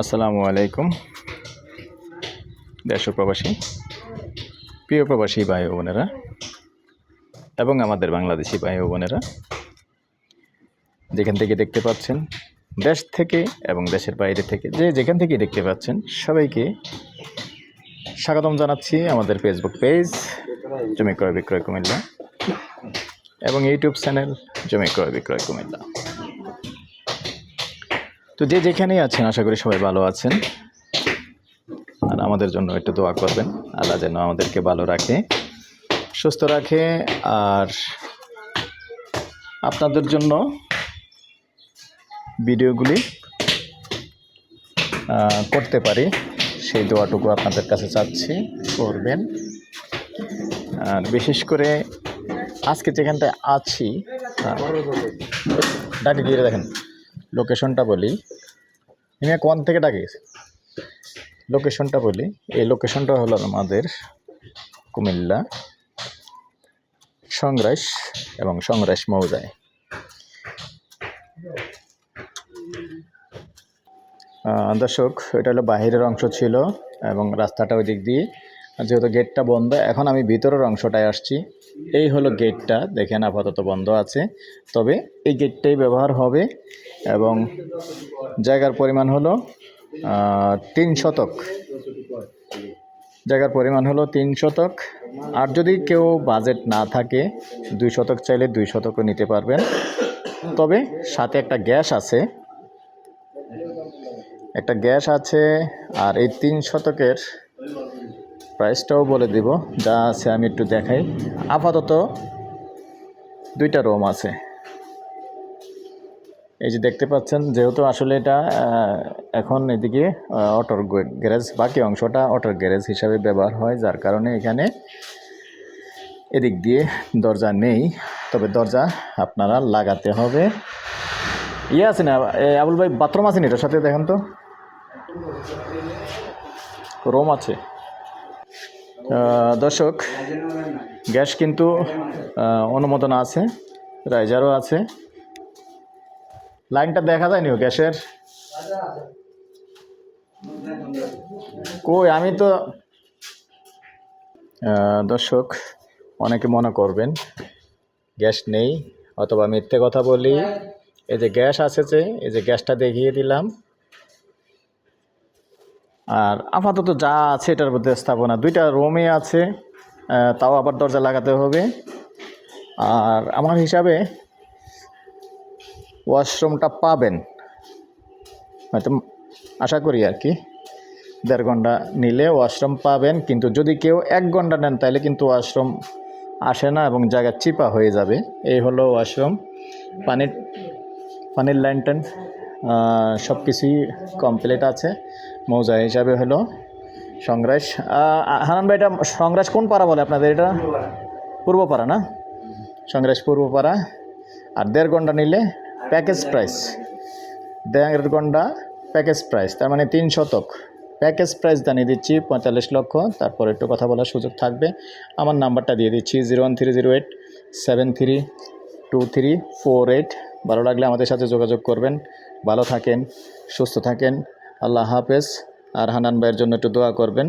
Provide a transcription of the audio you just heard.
আসসালামু আলাইকুম। দেশ প্রবাসী, প্রিয় প্রবাসী ভাই বোনেরা এবং আমাদের বাংলাদেশি ভাই বোনেরা, যেখান থেকে দেখতে পাচ্ছেন দেশ থেকে এবং দেশের বাইরে থেকে যে যেখান থেকে দেখতে পাচ্ছেন সবাইকে স্বাগতম জানাচ্ছি আমাদের ফেসবুক পেজ জমি ক্রয় বিক্রয় কুমিল্লা এবং ইউটিউব চ্যানেল জমি ক্রয় বিক্রয় কুমিল্লা। তো যে যেখানেই আছেন, আশা করি সবাই ভালো আছেন। আর আমাদের জন্য একটু দোয়া করবেন। আল্লাহ যেন আমাদেরকে ভালো রাখে, সুস্থ রাখে। আর আপনাদের জন্য ভিডিওগুলি করতে পারি। সেই দোয়াটুকু আপনাদের কাছে চাচ্ছি, করবেন। আর বিশেষ করে আজকে যেখানটায় আছি ডাকি দিয়ে দেখেন। লোকেশনটা বলি। হিমে কোন থেকে ডাকিস? লোকেশনটা বলি। এই লোকেশনটা হলো আমাদের কুমিল্লা, সংগ্রাস এবং সংগ্রাস মৌজায়। দর্শক, এটা হলো বাহিরের অংশ ছিল এবং রাস্তাটা ওই দিক দিয়ে যেহেতু গেটটা বন্ধ, এখন আমি ভিতরের অংশটায় আসছি। এই হলো গেটটা, দেখেন আপাতত বন্ধ আছে। তবে এই গেটটাই ব্যবহার হবে এবং জায়গার পরিমাণ হলো তিন শতক। জায়গার পরিমাণ হলো তিন শতক। আর যদি কেউ বাজেট না থাকে, দুই শতক চাইলে দুই শতকও নিতে পারবেন। তবে সাথে একটা গ্যাস আছে। একটা গ্যাস আছে, আর এই তিন শতকের প্রাইসটাও বলে দিব, যা আছে আমি একটু দেখাই। আপাতত দুইটা রুম আছে। এই যে দেখতে পাচ্ছেন, যেহেতু আসলে এটা এখন এদিকে অটোর গ্যারেজ বাকি অংশটা অটোর গ্যারেজ হিসাবে ব্যবহার হয়, যার কারণে এখানে এদিক দিয়ে দরজা নেই। তবে দরজা আপনারা লাগাতে হবে। ইয়ে আছে না আবুল ভাই, বাথরুম আছে না এটার সাথে দেখেন তো? রুম আছে। দর্শক, গ্যাস কিন্তু অনুমোদন আছে, রাইজারও আছে। লাইনটা দেখা যায়নি গ্যাসের? কই, আমি তো দর্শক, অনেকে মনে করবেন, গ্যাস নেই, অথবা মিথ্যে কথা বলি। এই যে গ্যাস আছে যে, এই যে গ্যাসটা দেখিয়ে দিলাম। আর আপাতত যা আছে এটার মধ্যে স্থাপনা। দুইটা রুমে আছে তাও আবার দরজা লাগাতে হবে। আর আমার হিসাবে ওয়াশরুমটা পাবেন। হয়তো আশা করি আর কি, দেড় ঘণ্টা নিলে ওয়াশরুম পাবেন। কিন্তু যদি কেউ এক ঘণ্টা নেন, তাহলে কিন্তু ওয়াশরুম আসে না এবং জায়গা চিপা হয়ে যাবে। এই হলো ওয়াশরুম। পানির পানির লাইন টাইন সব কিছুই কমপ্লিট আছে। মৌজা হিসাবে হলো সংগ্রাস। হানান ভাই, এটা সংগ্রাস কোন পাড়া বলে আপনাদের এটা? পূর্বপাড়া না? সংগ্রাস পূর্বপাড়া। আর দেড় ঘণ্টা নিলে প্যাকেজ প্রাইস দেড় ঘণ্টা প্যাকেজ প্রাইস তার মানে তিন শতক। প্যাকেজ প্রাইস জানিয়ে দিচ্ছি পঁয়তাল্লিশ লক্ষ। তারপর একটু কথা বলার সুযোগ থাকবে। আমার নাম্বারটা দিয়ে দিচ্ছি zero one three zero eight seven three two three four eight ভালো লাগলে আমাদের সাথে যোগাযোগ করবেন। ভালো থাকেন সুস্থ থাকেন। আল্লাহ হাফেজ। আর হানান ভাইয়ের জন্য একটু দোয়া করবেন।